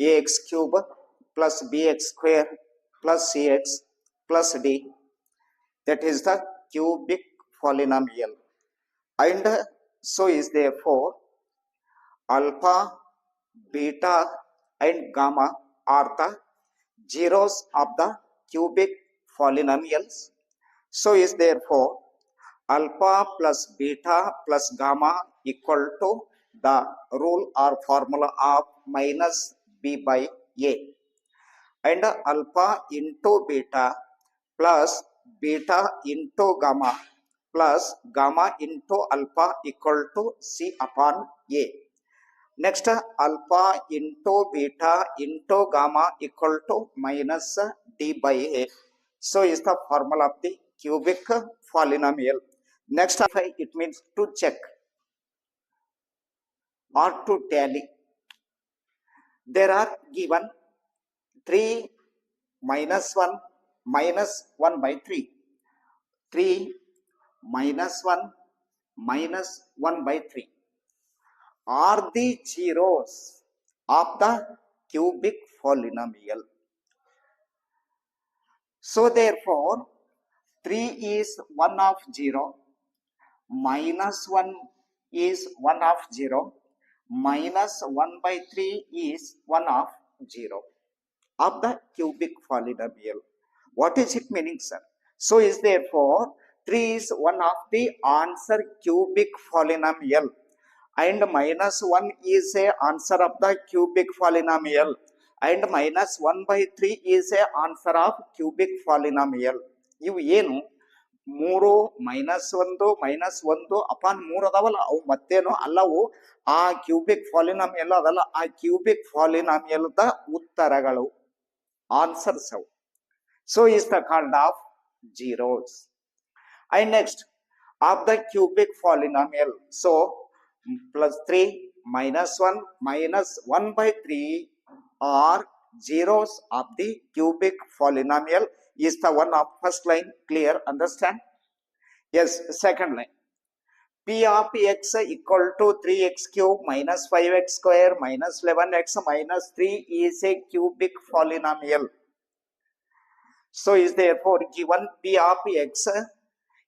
ax cube plus bx square plus cx plus d. That is the cubic polynomial. And so is therefore alpha beta and gamma are the zeros of the cubic polynomials. So is therefore alpha plus beta plus gamma equal to the rule or formula of minus b by a and alpha into beta plus beta into gamma plus gamma into alpha equal to c upon a next alpha into beta into gamma equal to minus d by a so is the formula of the cubic polynomial next it means to check or to tally there are given 3 minus 1 minus 1 by 3 3 minus 1 minus 1 by 3 are the zeros of the cubic polynomial so therefore 3 is 1 of 0 minus 1 is 1 of 0 minus 1 by 3 is 1 of 0 of the cubic polynomial. What is it meaning, sir? So is therefore 3 is one of the answer cubic polynomial and minus 1 is a answer of the cubic polynomial and minus 1 by 3 is a answer of cubic polynomial. ಇವು ಏನು ಮೂರು minus ಒಂದು minus ಒಂದು upon ಮೂರು ಅದಾವಲ್ಲ, ಅವು ಮತ್ತೇನು ಅಲ್ಲವು ಆ ಕ್ಯೂಬಿಕ್ ಫಾಲಿನಾಮಿಯಲ್ಲ ಅದಲ್ಲ, ಆ ಕ್ಯೂಬಿಕ್ ಫಾಲಿನಾಮಿಯಲ್ದ ಉತ್ತರಗಳು ಆನ್ಸರ್ಸ್ ಅವು. So is the called of zeros I next of the cubic polynomial so plus 3 minus 1 minus 1 by 3 are zeros of the cubic polynomial. Is the one of first line clear? Understand? Yes second line. P of x equal to 3x cube minus 5x square minus 11x minus 3 is a cubic polynomial. So is therefore given p of x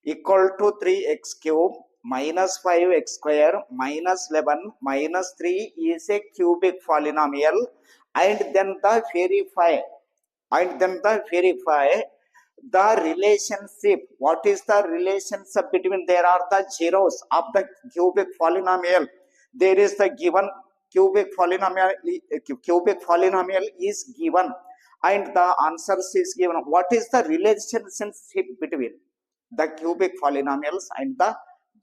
equal to 3x cube minus 5x square minus 11 minus 3 is a cubic polynomial. And then the verify and then the verify the relationship. What is the relationship between there are the zeros of the cubic polynomial. There is the given cubic polynomial cubic polynomial is given and the answers is given. What is the relationship between the cubic polynomials and the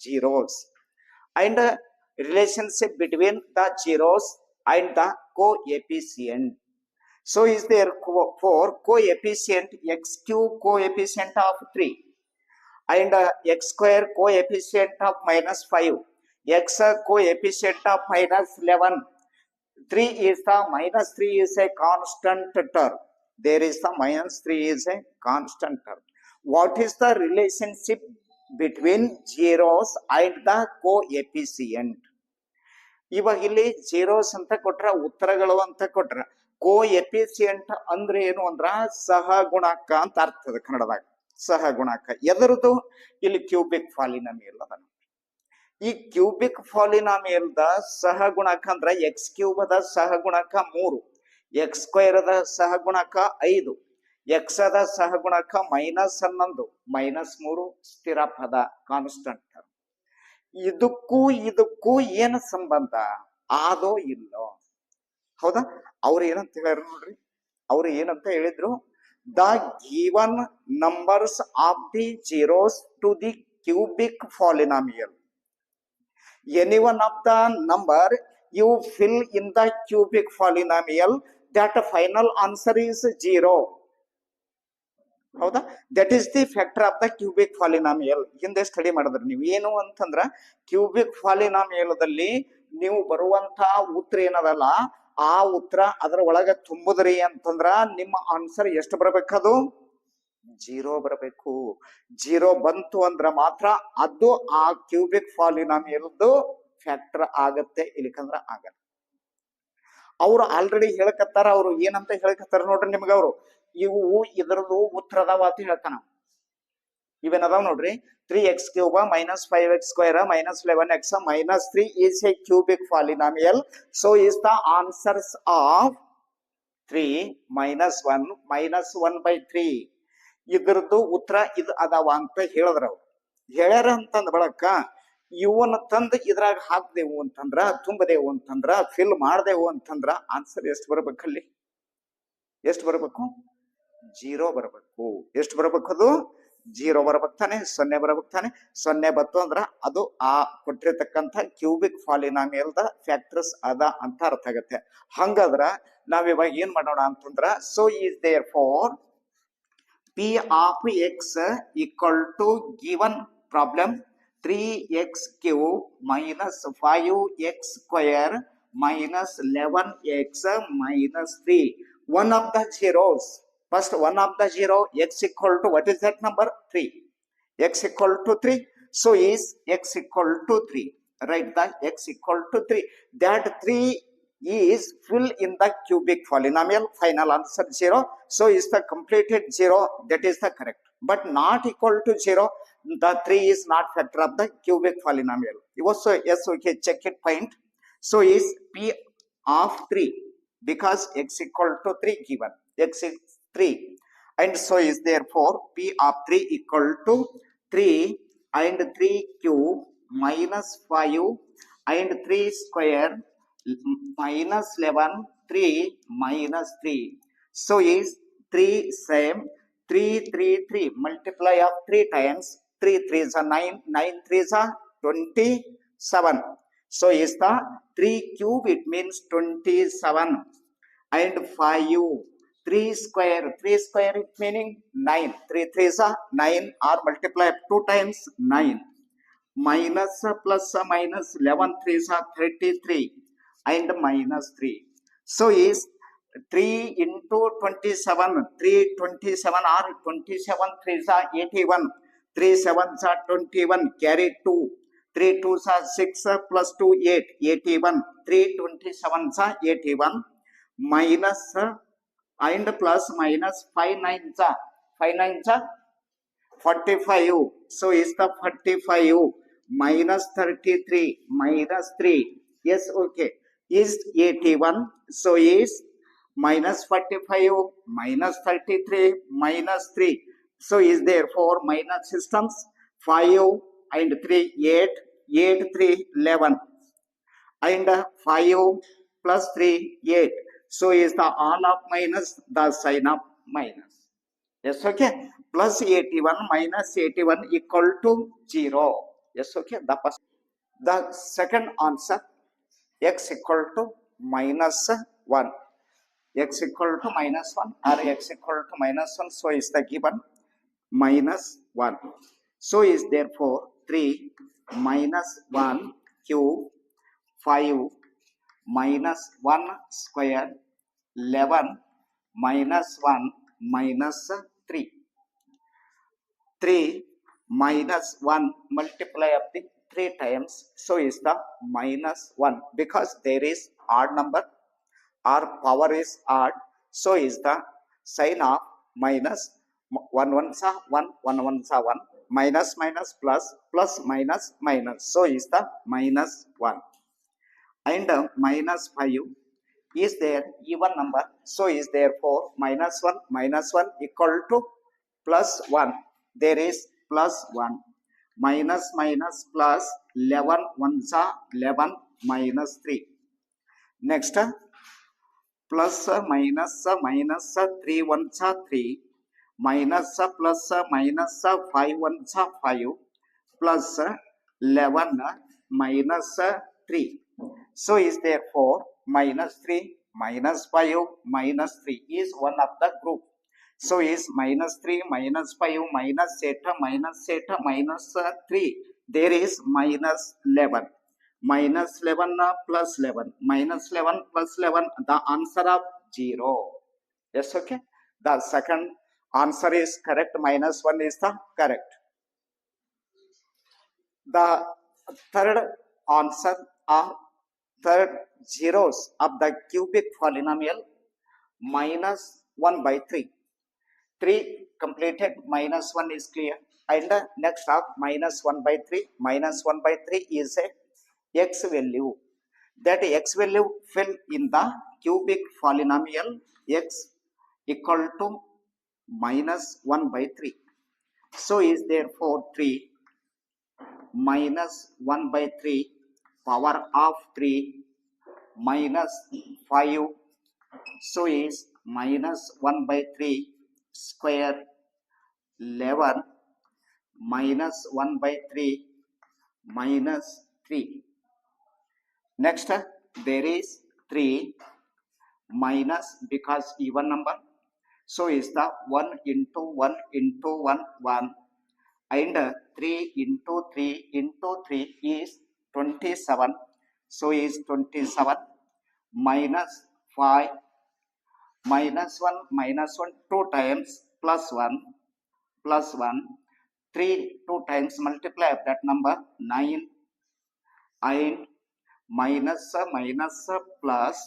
zeros? And the relationship between the zeros and the coefficient so is there co- for coefficient x cube coefficient of 3 and uh, x square coefficient of minus 5 x uh, coefficient of minus 11 3 is the minus 3 is a constant term there is the minus 3 is a constant term what is the relationship between zeros and the coefficient ಇವಾಗ ಇಲ್ಲಿ zeros ಅಂತ ಕೊಟ್ರ ಉತ್ತರಗಳು ಅಂತ ಕೊಟ್ರ ಕೋ ಎಫಿಸಿಯಂಟ್ ಅಂದ್ರೆ ಏನು ಅಂದ್ರ ಸಹಗುಣಕ ಅಂತ ಅರ್ಥ ಅದ ಕನ್ನಡದಾಗ. ಸಹಗುಣಕ ಎದರದು ಇಲ್ಲಿ ಕ್ಯೂಬಿಕ್ ಫಾಲಿನಮಿಯಲ್ ಅದ ಈ ಕ್ಯೂಬಿಕ್ ಫಾಲಿನಾಮಿಯಲ್ದ ಸಹಗುಣಕ ಅಂದ್ರ ಎಕ್ಸ್ ಕ್ಯೂಬ್ ಅದ ಸಹಗುಣಕ ಮೂರು. ಎಕ್ಸ್ ಸ್ಕ್ವೇರ್ ಅದ ಸಹಗುಣಕ ಐದು. ಎಕ್ಸ್ ಅದ ಸಹಗುಣಕ ಮೈನಸ್ ಹನ್ನೊಂದು. ಮೈನಸ್ ಮೂರು ಸ್ಥಿರ ಪದ ಕಾನ್ಸ್ಟಂಟ್ ಇದಕ್ಕೂ ಇದಕ್ಕೂ ಏನು ಸಂಬಂಧ? ಆದೋ ಇಲ್ಲೋ. ಹೌದಾ? ಅವ್ರು ಏನಂತ ಹೇಳ್ಯಾರ ನೋಡ್ರಿ? ಅವ್ರು ಏನಂತ ಹೇಳಿದ್ರು, the given numbers of the zeros to the cubic polynomial any one of the number you fill in the cubic polynomial that final answer is zero. ಹೌದಾ? That is the factor of the cubic polynomial ಹಿಂದೆ study ಮಾಡಿದ್ರಿ ನೀವು. ಏನು ಅಂತಂದ್ರ, cubic ಫಾಲಿನಾಮಿಯಲ್ದಲ್ಲಿ ನೀವು ಬರುವಂತ ಉತ್ತರ ಏನದಲ್ಲ ಆ ಉತ್ತರ ಅದರ ಒಳಗೆ ತುಂಬುದ್ರಿ ಅಂತಂದ್ರ ನಿಮ್ಮ ಆನ್ಸರ್ ಎಷ್ಟು ಬರಬೇಕದು? ಜೀರೋ ಬರಬೇಕು. ಜೀರೋ ಬಂತು ಅಂದ್ರ ಮಾತ್ರ ಅದು ಆ ಕ್ಯೂಬಿಕ್ ಫಾಲಿನಾಮಿಯಲ್ದು ಫ್ಯಾಕ್ಟರ್ ಆಗತ್ತೆ ಇಲ್ಲಿಕಂದ್ರ ಆಗಲ್ಲ. ಅವ್ರು ಆಲ್ರೆಡಿ ಹೇಳಕತ್ತಾರ, ಅವ್ರು ಏನಂತ ಹೇಳಕತ್ತಾರ ನೋಡ್ರಿ ನಿಮ್ಗೆ ಅವರು. ಇವು ಇದ್ರದ್ದು ಉತ್ತರ ಅದಾವ ಅಂತ ಹೇಳ್ತಾನ. ಇವೇನ್ ನೋಡ್ರಿ? Three x cube minus five x square minus eleven x minus three is a cubic polynomial so is the answers of three minus one minus one by three ಇದ್ರದ್ದು ಉತ್ತರ ಇದು ಅದಾವ ಅಂತ ಹೇಳಿದ್ರ ಅವ್ರು. ಹೇಳ್ಯಾರ ಅಂತಂದ ಬಳಕ ಇವನ್ನ ತಂದು ಇದ್ರಾಗ ಹಾಕ್ದೆವು ಅಂತಂದ್ರ, ತುಂಬದೆವು ಅಂತಂದ್ರ ಫಿಲ್ ಮಾಡ್ದೆವು ಅಂತಂದ್ರ ಆನ್ಸರ್ ಎಷ್ಟು ಬರ್ಬೇಕಲ್ಲಿ ಎಷ್ಟು ಬರ್ಬೇಕು? ಜೀರೋ ಬರ್ಬೇಕು. ಎಷ್ಟು ಬರ್ಬೇಕು ಅದು? ಜೀರೋ ಬರಬೇಕಾನೆ ಸೊನ್ನೆ ಬರಬೇಕಾನೆ ಸೊನ್ನೆ ಬತ್ತು ಅಂದ್ರ ಅದು ಆ ಕೊಟ್ಟಿರ್ತಕ್ಕಂಥ ಕ್ಯೂಬಿಕ್ ಫಾಲಿನಾಮಿಯಲ್ದ ಫ್ಯಾಕ್ಟರ್ಸ್ ಅದ ಅಂತ ಅರ್ಥ ಆಗತ್ತೆ ಹಂಗಾದ್ರ ನಾವಿವಾಗ ಏನ್ ಮಾಡೋಣ ಅಂತಂದ್ರ so is there four p of x equal to given problem three x cube minus five x square minus 11x minus 3. One of the zeros. First one of the zero x equal to what is that number? 3. x equal to 3. So is x equal to 3. Write the x equal to 3. That 3 is fill in the cubic polynomial. Final answer 0. So is the completed 0. That is the correct. But not equal to 0. The 3 is not factor of the cubic polynomial. It was so. yes, okay, check it point. So is P of 3 because x equal to 3 given. x 3 and so is therefore P of 3 equal to 3 and 3 cube minus 5 and 3 square minus 11 3 minus 3. So is 3 same 3 3 3 multiply of 3 times 3 3 is a 9 9 3 is a 27. So is the 3 cube, it means 27 and 5. 3 square, 3 square meaning 9. 3 3 is 9 or multiply 2 times 9. Minus plus minus 11 3 is a 33 and minus 3. So is 3 into 27, 3 27 or 27 3 is a 81. 3 7s are 21, carry 2. 3 2s are 6 uh, plus 2 8 81 3 27s are 81 minus and plus minus five nine చా five nine చా forty five so is the forty five minus thirty three minus three yes okay is eighty one so is minus forty five minus thirty three minus three so is there four minus systems five and three eight eight three eleven and five plus three eight so is the all of minus the sign of minus. Yes okay? Plus 81 minus 81 equal to 0 yes okay? The first the second answer x equal to minus 1 x equal to minus 1 or x equal to minus 1 so is the given minus 1 so is therefore 3 minus 1 cube 5 minus 1 square 11 minus 1 minus 3 3 minus 1 multiply of the 3 times. So is the minus 1 because there is odd number. Or power is odd. So is the sign of minus 1 1 sa 1 1 1 sa 1 minus minus plus plus minus minus. So is the minus 1 and minus 5 is there even number. So is therefore minus 1 minus 1 equal to plus 1 there is plus 1 minus minus plus 11 1 sa 11 minus 3 next plus minus minus uh, 3 1 sa 3 minus plus minus uh, 5 1 sa 5 plus uh, 11 uh, minus uh, 3 so is therefore minus 3 minus 5 minus 3 is one of the group. So is minus 3 minus 5 minus theta minus theta minus uh, 3 there is minus 11 minus 11 uh, plus 11 minus 11 plus 11 the answer of 0 yes okay? The second answer is correct. Minus 1 is the correct. The third answer of third zeros of the cubic polynomial minus 1 by 3. 3 completed minus 1 is clear. And uh, next of minus 1 by 3 minus 1 by 3 is a x value. That x value fill in the cubic polynomial x equal to minus 1 by 3 so is therefore 3 minus 1 by 3 power of 3 minus 5 so is minus 1 by 3 square 11 minus 1 by 3 minus 3 next there is 3 minus because even number so is the 1 into 1 into 1 1 and uh, 3 into 3 into 3 is 27 so is 27 minus 5 minus 1 minus 1 2 times plus 1 plus 1 3 2 times multiply of that number 9 and minus uh, uh, plus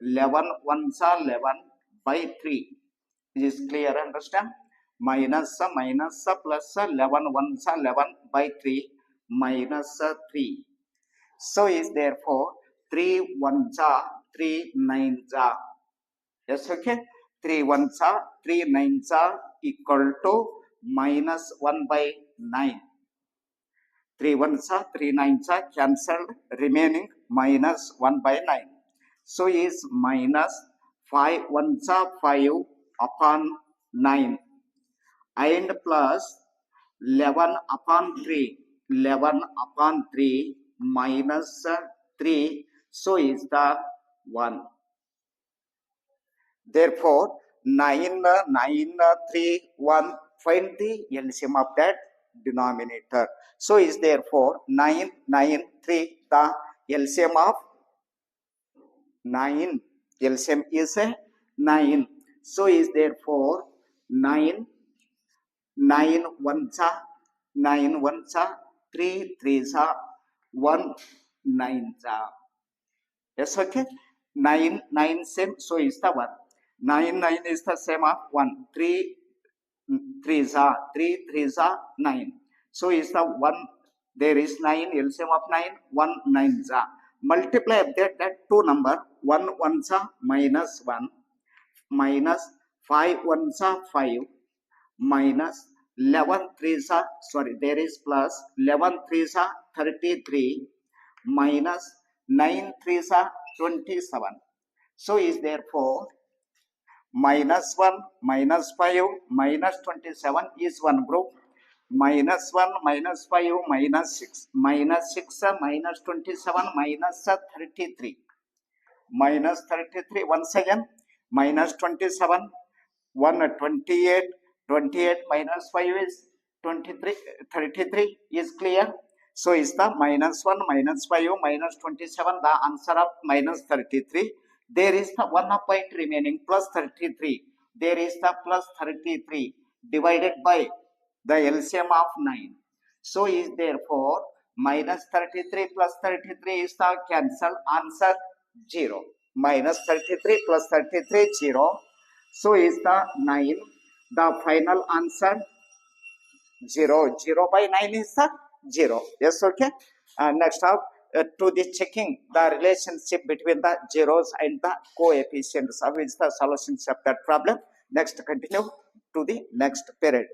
11 ones are 11 by 3 is clear understand? Minus uh, minus plus uh, 11 ones are 11 by 3 uh, 3 so is therefore 3 ones are 3 nines are yes okay 3 ones are 3 nines are equal to minus 1 by 9 3 ones are 3 nines are cancelled remaining minus 1 by 9 so is minus 5 ones are 5 upon 9 and plus 11 upon 3 11 upon 3 minus uh, 3 so is the 1 therefore 9 uh, 9 uh, 3 1 find the LCM of that denominator. So is therefore 9 9 3 the LCM of 9 LCM is a 9 so is therefore 9 9 ones are 9 ones are 3 threes are 1 nines are yes okay. 9 9 same so is the 1 9 9 is the same of 1 3 threes are 3 threes are 9 so is the 1 there is 9 LCM of 9 1 nines are multiply that that two number. 1 ones are minus 1 minus 5 ones are 5 minus 11 threes are sorry there is plus 11 threes are 33 minus 9 threes are 27 so is therefore minus 1 minus 5 minus 27 is one group. Minus 1 minus 5 minus 6 minus 6 uh, minus 27 uh, 33 minus 33 once again. Minus 27 1 uh, 28 28 minus 5 is 23 33 is clear so is the minus 1 minus 5 minus 27 the answer of minus 33 there is the one point remaining plus 33 there is the plus 33 divided by the LCM of 9 so is therefore minus 33 plus 33 is the cancel answer 0 minus 33 plus 33 0 so is the 9 the final answer 0 0 by 9 is the 0 yes okay? Uh, next up uh, to the checking the relationship between the zeros and the coefficients. Of which the solutions of that problem? Next continue to the next period